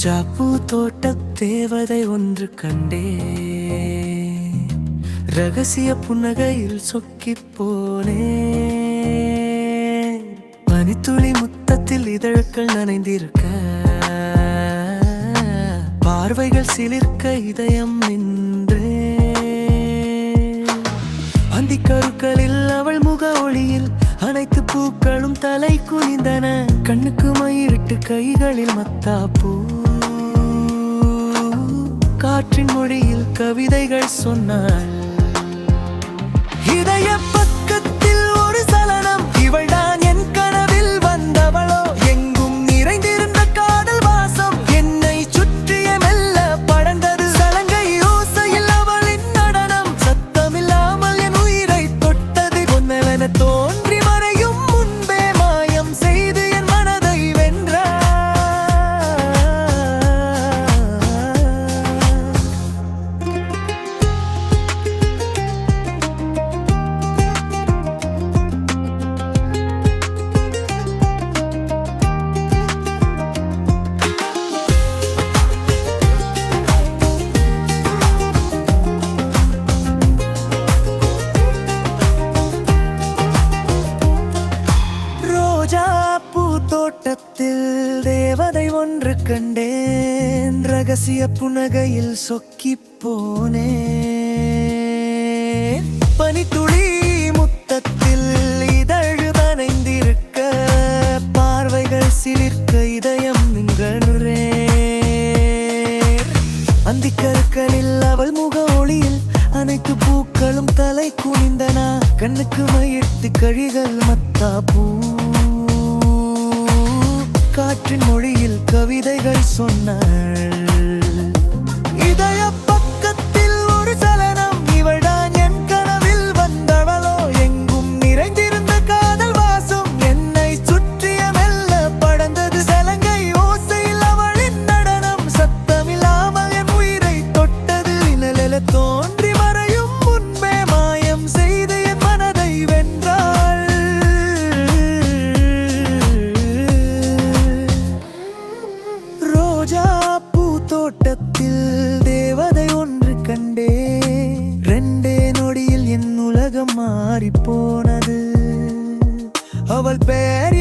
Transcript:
ரோஜா பூ தோட்ட தேவதை ஒன்று கண்டே ரகசிய புன்னகையில் சொக்கிப் போனே பனித்துளி முத்தத்தில் இதழ்கள் நனைந்திருக்க பார்வைகள் சிலிர்க்க இதயம் நின்றே அந்திக்கருக்களில் அவள் முக ஒளியில் அனைத்து பூக்களும் தலை குனிந்தன. கண்ணுக்கு மயிரிட்டு கைகளில் மத்தாப்பூ காற்றின் மொழியில் கவிதைகள் சொன்னாள். இதய பக்கத்தில் ஒரு சலனம். இவள் தான் என் கனவில் வந்தவளோ. எங்கும் நிறைந்திருந்த காதல் வாசம். என்னை சுற்றிய மெல்ல படர்ந்தது. சலங்கை ஓசையில் அவளின் நடனம். சத்தமில்லாமல் என் உயிரை தொட்டது. பொன்னலன தோன்றி தோட்டத்தில் தேவதை ஒன்று கண்டேன். ரகசிய புனகையில் சொக்கி போனேன். பனித்துளி முத்தத்தில் இதழு நனைந்திருக்க பார்வைகள் சிலிர்க்க இதயம் நின்றே அந்திக்கருக்களில் அவள் முக ஒளியில் அனைத்து பூக்களும் தலை குனிந்தன. கண்ணுக்கு மயிர்த்து கழிகள் மத்தா பூ கவிதைகள் சொன்ன அவள் பேர்